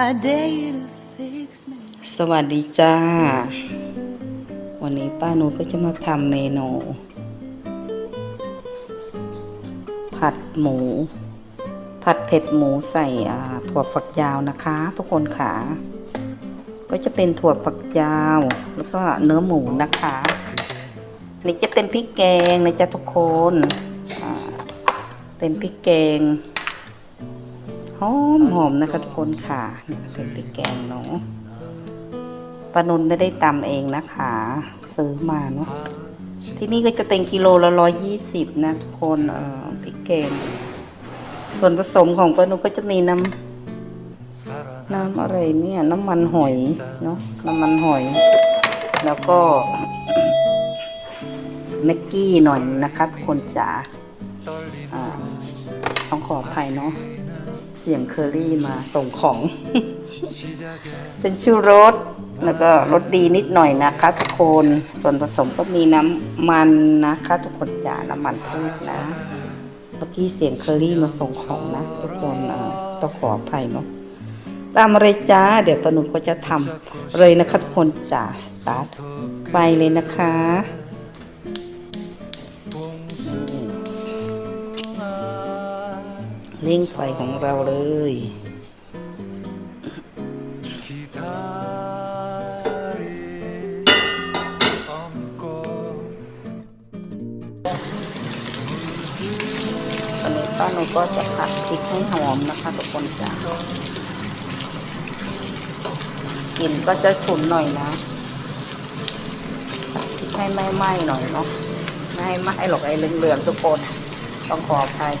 สวัสดีจ้า วันนี้ป้านุก็จะมาทำเมนู ผัดหมู ผัดเผ็ดหมูใส่ถั่วฝักยาวนะคะ ทุกคนค่ะ ก็จะเป็นถั่วฝักยาว แล้วก็เนื้อหมูนะคะอันนี่จะเป็นพริกแกงนะจ๊ะทุกคน เป็นพริกแกง หอมหอมนะคะทุกคนค่ะเนี่ยเป็นพริกแกงเนาะปานุนไม่ได้ตำเองนะคะ ซื้อมาเนาะที่นี่ก็จะเป็นกิโลละร้อยยี่สิบนะทุกคนเอ่อพริกแกง ส่วนผสมของปานุนก็จะมีน้ำน้ำอะไรเนี่ยน้ำมันหอยเนาะน้ำมันหอย แล้วก็เมกกี้หน่อยนะคะทุกคนจ๋าต้องขออภัยเนาะ เสียงเคอรี่มาส่งของ เป็นชูรสแล้วก็รสดีนิดหน่อยนะคะ ทุกคน ส่วนผสมก็มีน้ำมันนะคะ ทุกคนจ้าน้ำมันพืชนะเมื่อกี้เสียงเคอรี่มาส่งของนะ ทุกคนต้องขออภัยเนาะตามอะไรจ้า เดี๋ยวปนุก็จะทำเลยนะคะทุกคนจ้าสตาร์ทไปเลยนะคะ เร่งไฟของเราเลยตอนนี้ป้าหนูก็จะผัดพริกให้หอมนะคะทุกคนจ้ะกลิ่นก็จะฉุนหน่อยนะผัดพริกให้ไม่ไหม้หน่อยเนาะไม่ให้ไหม้หรอกไอ้เหลืองๆทุกคน ต้องขออภัย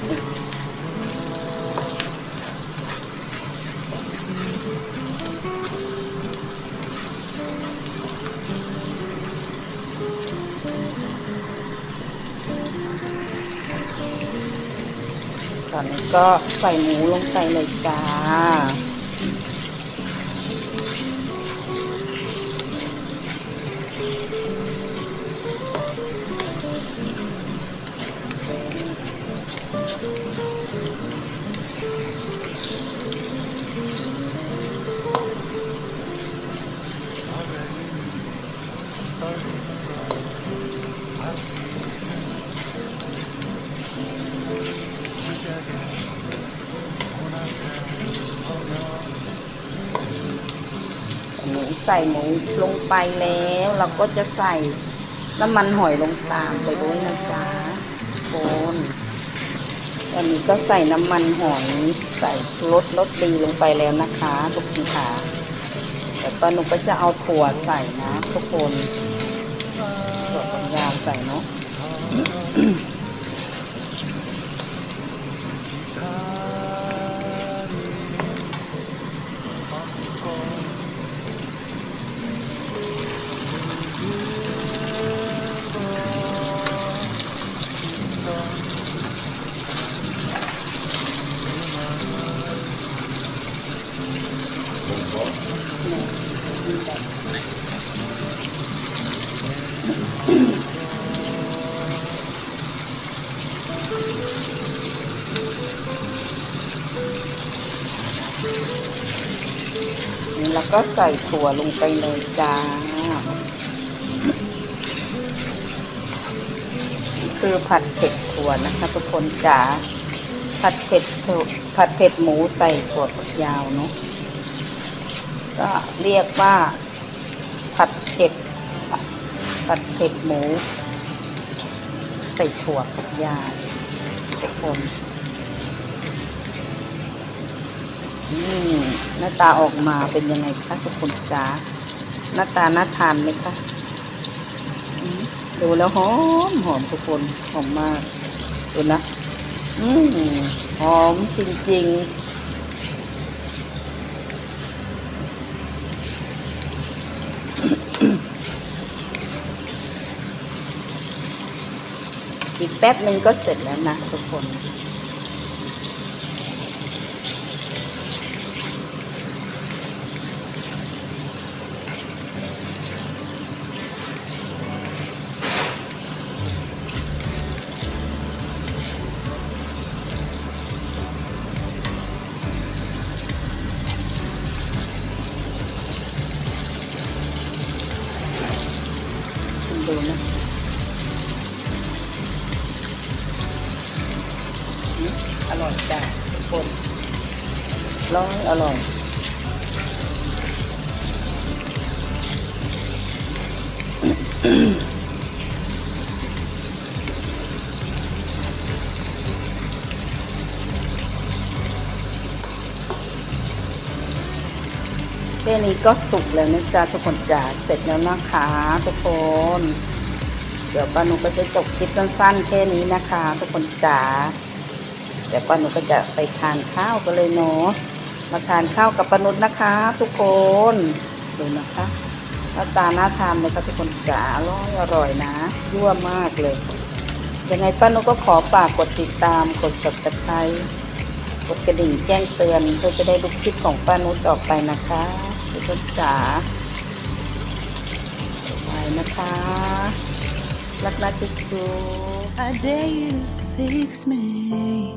อนนี้ก็ใส่หมูลงไปเลยจ้า ใส่หมูลงไปแล้ว เราก็จะใส่น้ำมันหอยลงตามไปด้วยนะจ๊ะโคนอันนี้ก็ใส่น้ำมันหอยใส่รสรสดีลงไปแล้วนะคะทุกทีค่ะแต่ตอนหนูก็จะเอาถั่วใส่นะทุกคนถั่วฝักยาวใส่เนาะ ก็ใส่ถั่วลงไปเลยจ้า คือผัดเผ็ดถั่วนะคะทุกคนจ๋า ผัดเผ็ดผัดเผ็ดหมูใส่ถั่วฝักยาวเนาะ ก็เรียกว่า ผัดเผ็ด ผัดเผ็ดหมู ใส่ถั่วฝักยาวทุกคน นี่หน้าตาออกมาเป็นยังไงคะทุกคนจ้าหน้าตาน่าทานไหมคะดูแล้วหอมหอมทุกคนหอมมากดูนะอืมหอมจริงๆ อีกแป๊บหนึ่งก็เสร็จแล้วนะทุกคน ร้อยอร่อยแค่นี้ก็สุกแล้วนะจ๊ะทุกคนจ๋าเสร็จแล้วนะคะทุกคน เดี๋ยวป้าหนูก็จะจบคลิปสั้นๆ แค่นี้นะคะ ทุกคนจ๋าเดี๋ยวป้าหนูก็จะไปทานข้าวกันเลยเนาะ มาทานข้าวกับป้านุชนะคะ ทุกคนดูนะคะหน้าตาน่าทานเลยค่ะทุกคนจ๋าอร่อยอร่อยนะยั่วมากเลยยังไงป้านุก็ขอฝากกดติดตามกด subscribe กดกระดิ่งแจ้งเตือนเพื่อจะได้ดูคลิปของป้านุชต่อไปนะคะทุกคนจ๋าไปนะคะรักนะจุ๊บจุ๊ I dare you fix me.